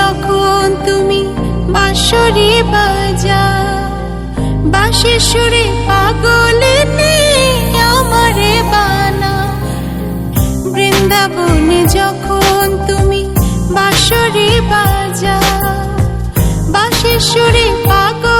যখন তুমি বাঁশরি বাজা বাঁশে সুরে পাগলে আমারে বানা বৃন্দাবনে যখন তুমি বাঁশরি বাজা বাঁশে সুরে পাগলে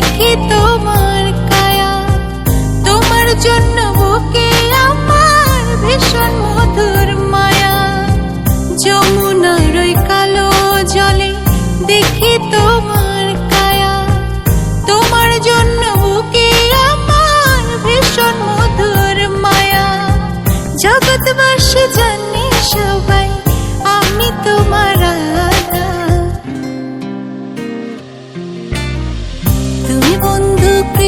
দেখি তোমার কায়া। তোমার জন্য বুকে আমার ভীষণ মধুর মায়া। যমুনার ওই কালো জলে দেখি তোমার কায়া। তোমার জন্য বুকে আমার ভীষণ মধুর মায়া। জগৎবাসী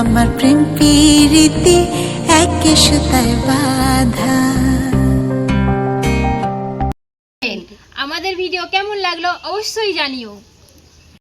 আমার প্রেম প্রীতি একে সুতায় বাধা। আমাদের ভিডিও কেমন লাগল অবশ্যই জানিও।